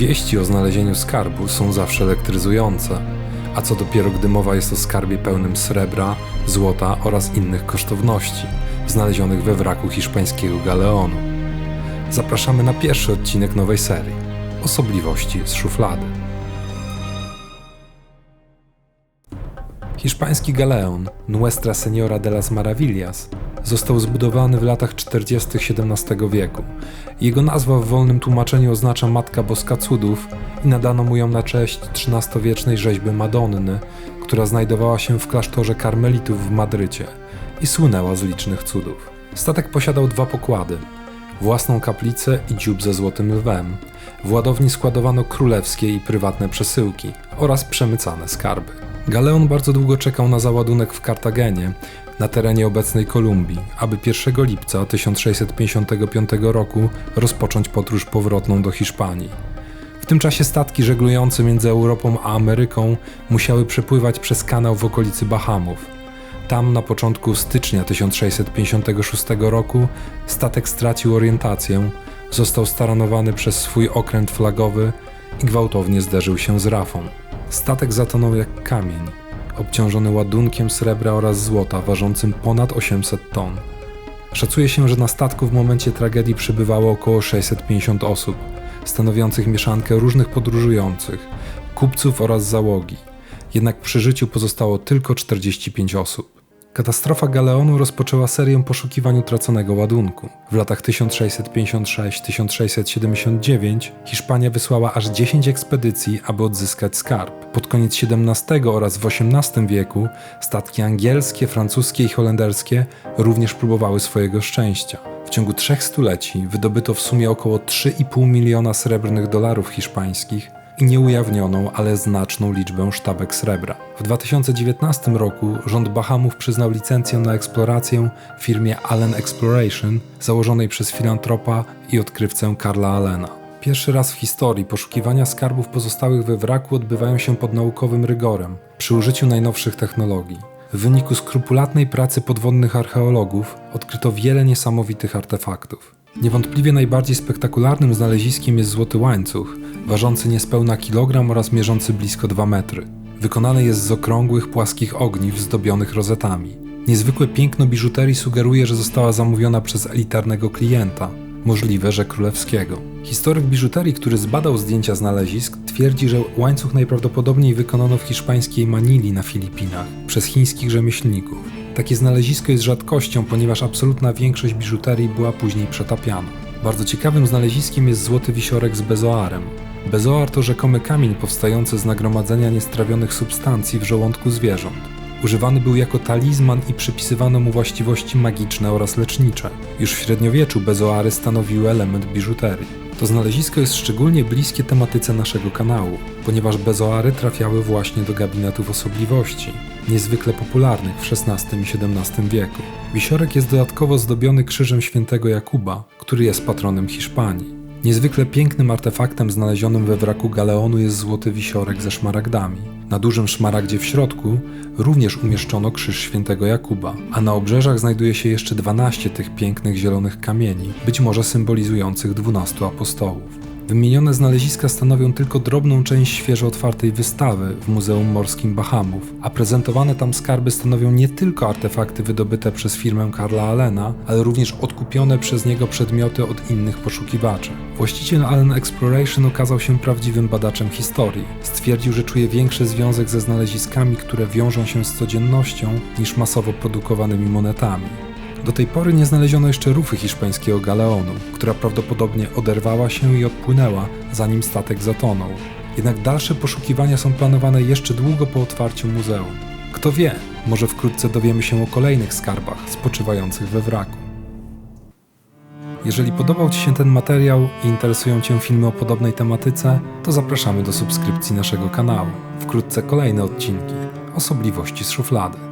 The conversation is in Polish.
Wieści o znalezieniu skarbu są zawsze elektryzujące, a co dopiero gdy mowa jest o skarbie pełnym srebra, złota oraz innych kosztowności, znalezionych we wraku hiszpańskiego galeonu. Zapraszamy na pierwszy odcinek nowej serii Osobliwości z szuflady. Hiszpański galeon Nuestra Señora de las Maravillas został zbudowany w latach 40. XVII wieku. Jego nazwa w wolnym tłumaczeniu oznacza Matka Boska Cudów i nadano mu ją na cześć XIII-wiecznej rzeźby Madonny, która znajdowała się w klasztorze karmelitów w Madrycie i słynęła z licznych cudów. Statek posiadał dwa pokłady, własną kaplicę i dziób ze złotym lwem. W ładowni składowano królewskie i prywatne przesyłki oraz przemycane skarby. Galeon bardzo długo czekał na załadunek w Kartagenie, na terenie obecnej Kolumbii, aby 1 lipca 1655 roku rozpocząć podróż powrotną do Hiszpanii. W tym czasie statki żeglujące między Europą a Ameryką musiały przepływać przez kanał w okolicy Bahamów. Tam na początku stycznia 1656 roku statek stracił orientację, został staranowany przez swój okręt flagowy i gwałtownie zderzył się z rafą. Statek zatonął jak kamień, obciążony ładunkiem srebra oraz złota ważącym ponad 800 ton. Szacuje się, że na statku w momencie tragedii przybywało około 650 osób, stanowiących mieszankę różnych podróżujących, kupców oraz załogi. Jednak przy życiu pozostało tylko 45 osób. Katastrofa Galeonu rozpoczęła serię poszukiwań utraconego ładunku. W latach 1656-1679 Hiszpania wysłała aż 10 ekspedycji, aby odzyskać skarb. Pod koniec XVII oraz w XVIII wieku statki angielskie, francuskie i holenderskie również próbowały swojego szczęścia. W ciągu trzech stuleci wydobyto w sumie około 3,5 miliona srebrnych dolarów hiszpańskich, i nieujawnioną, ale znaczną liczbę sztabek srebra. W 2019 roku rząd Bahamów przyznał licencję na eksplorację firmie Allen Exploration, założonej przez filantropa i odkrywcę Karla Allena. Pierwszy raz w historii poszukiwania skarbów pozostałych we wraku odbywają się pod naukowym rygorem, przy użyciu najnowszych technologii. W wyniku skrupulatnej pracy podwodnych archeologów odkryto wiele niesamowitych artefaktów. Niewątpliwie najbardziej spektakularnym znaleziskiem jest złoty łańcuch, ważący niespełna kilogram oraz mierzący blisko 2 metry. Wykonany jest z okrągłych, płaskich ogniw zdobionych rozetami. Niezwykłe piękno biżuterii sugeruje, że została zamówiona przez elitarnego klienta, możliwe, że królewskiego. Historyk biżuterii, który zbadał zdjęcia znalezisk, twierdzi, że łańcuch najprawdopodobniej wykonano w hiszpańskiej Manili na Filipinach przez chińskich rzemieślników. Takie znalezisko jest rzadkością, ponieważ absolutna większość biżuterii była później przetapiana. Bardzo ciekawym znaleziskiem jest złoty wisiorek z bezoarem. Bezoar to rzekomy kamień powstający z nagromadzenia niestrawionych substancji w żołądku zwierząt. Używany był jako talizman i przypisywano mu właściwości magiczne oraz lecznicze. Już w średniowieczu bezoary stanowiły element biżuterii. To znalezisko jest szczególnie bliskie tematyce naszego kanału, ponieważ bezoary trafiały właśnie do gabinetów osobliwości, niezwykle popularnych w XVI i XVII wieku. Wisiorek jest dodatkowo zdobiony krzyżem świętego Jakuba, który jest patronem Hiszpanii. Niezwykle pięknym artefaktem znalezionym we wraku galeonu jest złoty wisiorek ze szmaragdami. Na dużym szmaragdzie w środku również umieszczono krzyż świętego Jakuba, a na obrzeżach znajduje się jeszcze 12 tych pięknych zielonych kamieni, być może symbolizujących 12 apostołów. Wymienione znaleziska stanowią tylko drobną część świeżo otwartej wystawy w Muzeum Morskim Bahamów, a prezentowane tam skarby stanowią nie tylko artefakty wydobyte przez firmę Karla Allena, ale również odkupione przez niego przedmioty od innych poszukiwaczy. Właściciel Allen Exploration okazał się prawdziwym badaczem historii. Stwierdził, że czuje większy związek ze znaleziskami, które wiążą się z codziennością, niż masowo produkowanymi monetami. Do tej pory nie znaleziono jeszcze rufy hiszpańskiego galeonu, która prawdopodobnie oderwała się i odpłynęła, zanim statek zatonął. Jednak dalsze poszukiwania są planowane jeszcze długo po otwarciu muzeum. Kto wie, może wkrótce dowiemy się o kolejnych skarbach spoczywających we wraku. Jeżeli podobał Ci się ten materiał i interesują Cię filmy o podobnej tematyce, to zapraszamy do subskrypcji naszego kanału. Wkrótce kolejne odcinki osobliwości z szuflady.